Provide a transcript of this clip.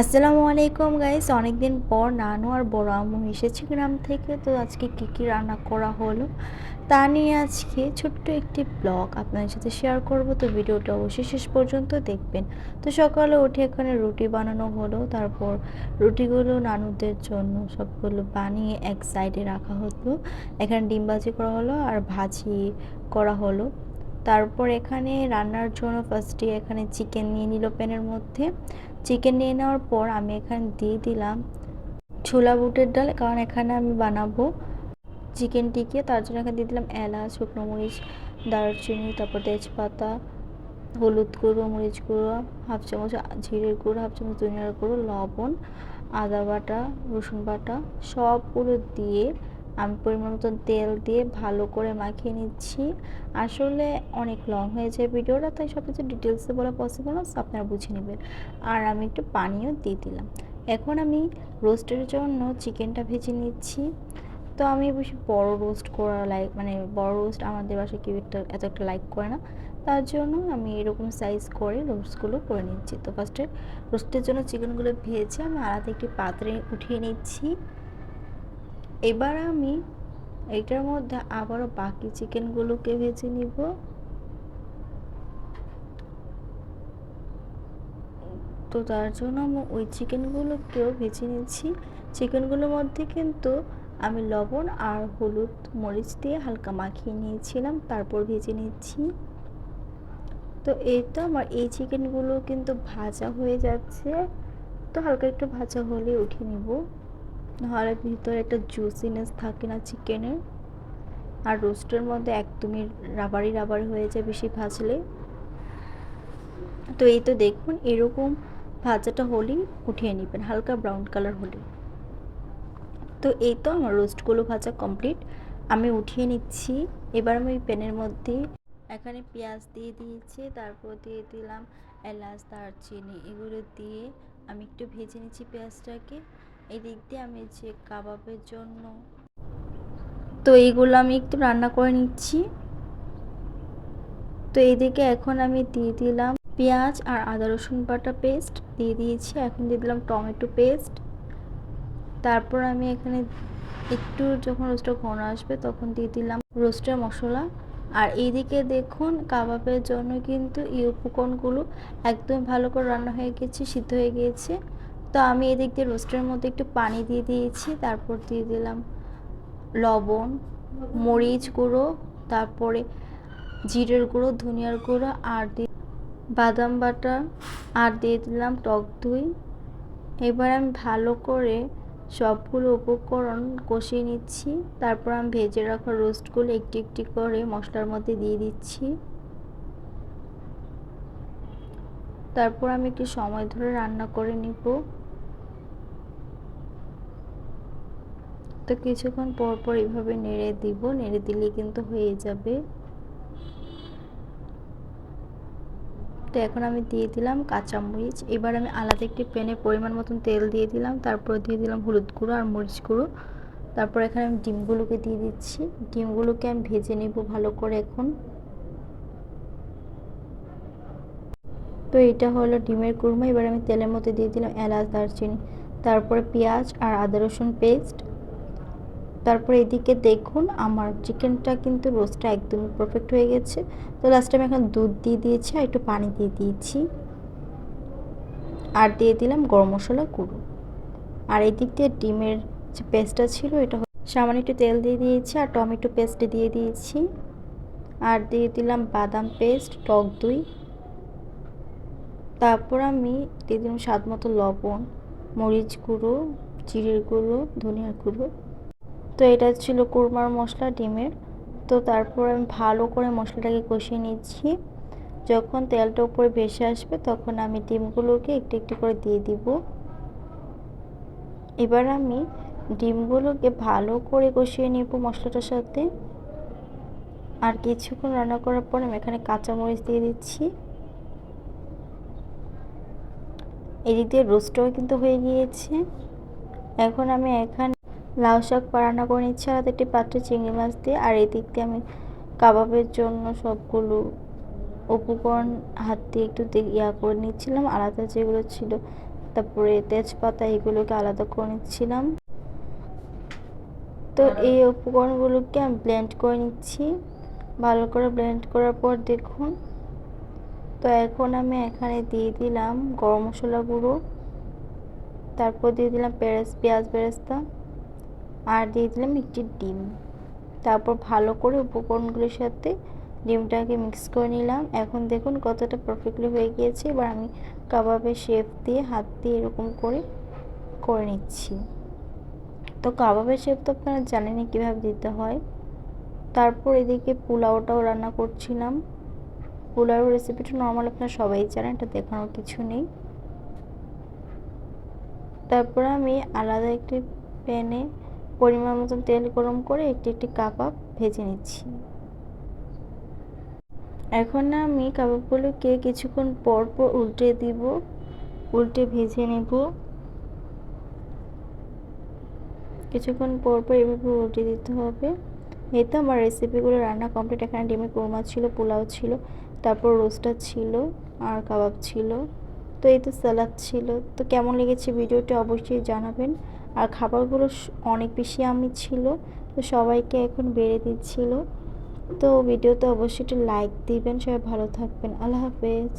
আসসালামু আলাইকুম গাইস অনেকদিন পর নানু আর বড় আম্মু এসেছে গ্রাম থেকে, তো আজকে কী কী রান্না করা হলো তা নিয়ে আজকে ছোট্ট একটি ব্লগ আপনাদের সাথে শেয়ার করব, তো ভিডিওটা অবশ্যই শেষ পর্যন্ত দেখবেন। তো সকালে উঠে এখানে রুটি বানানো হলো, তারপর রুটিগুলো নানুদের জন্য সবগুলো বানিয়ে এক সাইডে রাখা হতো এখানে ডিম ভাজি করা হলো আর ভাজি করা হলো। তারপর এখানে রান্নার জন্য ফার্স্টে এখানে চিকেন নিয়ে নিল প্যানের মধ্যে চিকেন নিয়ে নেওয়ার পর আমি এখানে দিয়ে দিলাম ছোলা বুটের ডাল, কারণ এখানে আমি বানাবো চিকেন টিকিয়ে তার জন্য এখানে দিয়ে দিলাম এলাচ, শুকনো মরিচ, দারচিনি, তারপর তেজপাতা, হলুদ গুঁড়ো, মরিচ গুঁড়ো, হাফ চামচ জিরের গুঁড়ো, হাফ চামচ ধনিয়ার গুঁড়ো, লবণ, আদা বাটা, রসুন বাটা, সবগুলো দিয়ে আমি পরিমাণ মতন তেল দিয়ে ভালো করে মাখিয়ে নিচ্ছি। আসলে অনেক লং হয়ে যায় ভিডিওটা, তাই সব কিছু ডিটেলসে বলা পসিবল না আপনারা বুঝে নেবেন। আর আমি একটু পানিও দিয়ে দিলাম। এখন আমি রোস্টের জন্য চিকেনটা ভেজে নিচ্ছি। তো আমি বেশি বড় রোস্ট করা লাইক মানে বড় রোস্ট আমাদের বাসায় কেউ একটা, এত একটা লাইক করে না। তার জন্য আমি এরকম সাইজ করে রোস্টগুলো করে নিচ্ছি। তো ফার্স্টে রোস্টের জন্য চিকেনগুলো ভেজে আমি আলাদা একটি পাত্রে উঠিয়ে নিচ্ছি। এবার আমি এইটার মধ্যে আবারও বাকি চিকেনগুলোকে ভেজে নিব। তো তার জন্য আমি ওই চিকেনগুলোকেও ভেজে নিচ্ছি। চিকেনগুলোর মধ্যে কিন্তু আমি লবণ আর হলুদ মরিচ দিয়ে হালকা মাখিয়ে নিয়েছিলাম, তারপর ভেজে নিচ্ছি। তো এই তো আমার এই চিকেনগুলো কিন্তু ভাজা হয়ে যাচ্ছে। তো হালকা একটু ভাজা হলে উঠিয়ে নিব। নাহলে ভিতরে একটা জুসিনেস থাকে না চিকেনের। আর রোস্টের মধ্যে একদমই রাবারি রাবারি হয়ে যায় বেশি ভাজলে। তো এই তো দেখুন, এরকম ভাজাটা হলেই উঠিয়ে নেবেন, হালকা ব্রাউন কালার হলে। তো এই তো আমার রোস্টগুলো ভাজা কমপ্লিট আমি উঠিয়ে নিচ্ছি, এবার আমি প্যানের মধ্যে এখানে পেঁয়াজ দিয়ে দিয়েছি, তারপর দিয়ে দিলাম এলাচ, দারচিনি, এগুলো দিয়ে আমি একটু ভেজে নিচ্ছি পেঁয়াজটাকে। এই দিক দিয়ে আমি যে কাবাবের জন্য। তো এইগুলো আমি একটু রান্না করে নিচ্ছি। তো এইদিকে এখন আমি দিয়ে দিলাম পেঁয়াজ আর আদা রসুন বাটা পেস্ট দিয়ে দিয়েছি। এখন দিয়ে দিলাম টমেটো পেস্ট। তারপর আমি এখানে একটু যখন রোস্টটা ঘন আসবে তখন দিয়ে দিলাম রোস্টের মশলা। আর এইদিকে দেখুন কাবাবের জন্য কিন্তু এই উপকরণগুলো একদম ভালো করে রান্না হয়ে গেছে, সিদ্ধ হয়ে গিয়েছে তো আমি এদিক দিয়ে রোস্টের মধ্যে একটু পানি দিয়ে দিয়েছি, তারপর দিয়ে দিলাম লবণ, মরিচ গুঁড়ো, তারপরে জিরের গুঁড়ো, ধনিয়ার গুঁড়ো আর দিয়ে বাদাম বাটা আর দিয়ে দিলাম টক দই। এবার আমি ভালো করে সবগুলো উপকরণ কষিয়ে নিচ্ছি, তারপর আমি ভেজে রাখা রোস্টগুলো একটি একটি করে মশলার মধ্যে দিয়ে দিচ্ছি। তারপর আমি একটু সময় ধরে রান্না করে নিব। তো কিছুক্ষণ পর পর এইভাবে নেড়ে দিব, নেড়ে দিলে কিন্তু হয়ে যাবে। তো এখন আমি দিয়ে দিলাম কাঁচামরিচ। এবার আমি আলাদা একটি প্যানে পরিমাণ মতন তেল দিয়ে দিলাম, তারপর দিয়ে দিলাম হলুদ গুঁড়ো আর মরিচ গুঁড়ো। তারপর এখানে আমি ডিমগুলোকে দিয়ে দিচ্ছি। ডিমগুলোকে আমি ভেজে নেব ভালো করে এখন। তো এটা হলো ডিমের কুরমা। এবার আমি তেলের মধ্যে দিয়ে দিলাম এলাচ, দারচিনি, তারপরে পেঁয়াজ আর আদা রসুন পেস্ট তারপর এদিকে দেখুন, আমার চিকেনটা কিন্তু রোস্টটা একদমই পারফেক্ট হয়ে গেছে। তো লাস্টে আমি এখন দুধ দিয়ে দিয়েছি আর একটু পানি দিয়ে দিয়েছি। আর দিয়ে দিলাম গরম মশলা গুঁড়ো। আর এদিক দিয়ে ডিমের যে পেস্টটা ছিল, এটা সামান্য একটু তেল দিয়ে দিয়েছি আর টমেটো পেস্ট দিয়ে দিয়েছি। আর দিয়ে দিলাম বাদাম পেস্ট, টক দই। তারপর আমি দিয়ে দিলাম স্বাদ মতো লবণ, মরিচ গুঁড়ো, জিরের গুঁড়ো, ধনিয়ার গুঁড়ো। তো এটা ছিল কুরমার মশলা ডিমের। তো তারপর আমি ভালো করে মশলাটাকে কষিয়ে নিচ্ছি। যখন তেলটা উপরে ভেসে আসবে তখন আমি ডিমগুলোকে একটু একটু করে দিয়ে দিব। এবার আমি ডিমগুলোকে ভালো করে কষিয়ে নেব মশলাটার সাথে। আর কিছুক্ষণ রান্না করার পর আমি এখানে কাঁচামরিচ দিয়ে দিচ্ছি। এদিক দিয়ে রোস্টও কিন্তু হয়ে গিয়েছে। এখন আমি এখানে লাউ শাক রান্না করে নিচ্ছি আর একটি পাত্রে চিংড়ি মাছ দিয়ে আর এদিক দিয়ে আমি কাবাবের জন্য সবগুলো উপকরণ হাত দিয়ে একটু ইয়া করে নিচ্ছিলাম আলাদা যেগুলো ছিল। তারপরে তেজপাতা এগুলোকে আলাদা করে নিচ্ছিলাম। তো এই উপকরণগুলোকে আমি ব্লেন্ড করে নিচ্ছি। ভালো করে ব্লেন্ড করার পর দেখুন। তো এখন আমি এখানে দিয়ে দিলাম গরম মশলা গুঁড়ো। তারপর দিয়ে দিলাম পেঁয়াজ পেঁয়াজ বেরেস্তা। আর দিয়ে দিলাম একটি ডিম। তারপর ভালো করে উপকরণগুলোর সাথে ডিমটাকে মিক্স করে নিলাম। এখন দেখুন কতটা পারফেক্টলি হয়ে গিয়েছে। এবার আমি কাবাবের শেপ দিয়ে, হাত দিয়ে এরকম করে করে নিচ্ছি। তো কাবাবের শেপ তো আপনারা জানেনই কীভাবে দিতে হয়। তারপর এদিকে পোলাওটাও রান্না করছিলাম। পোলাও রেসিপিটা নর্মাল আপনারা সবাই জানেন, এটা দেখানোর কিছু নেই। তারপর আমি আলাদা একটি প্যানে পরিমাণ মতন তেল গরম করে একটি একটি কাবাব ভেজে নিচ্ছি। এখন আমি কাবাবগুলোকে কিছুক্ষণ পর পর উল্টে দিব। উল্টে ভেজে নেব। কিছুক্ষণ পর পর এভাবে উল্টে দিতে হবে। এই তো আমার রেসিপিগুলো রান্না কমপ্লিট এখানে ডিমের কোরমা ছিল, পোলাও ছিল, তারপর রোস্টার ছিল, আর কাবাব ছিল। তো এই তো স্যালাদ ছিল। তো কেমন লেগেছে ভিডিওটি অবশ্যই জানাবেন। আর খাবারগুলো অনেক বেশি আমি ছিল, তো সবাইকে এখন বেড়ে দিচ্ছিল। তো ভিডিওতে অবশ্যই একটু লাইক দিবেন, সবাই ভালো থাকবেন। আল্লাহ হাফেজ।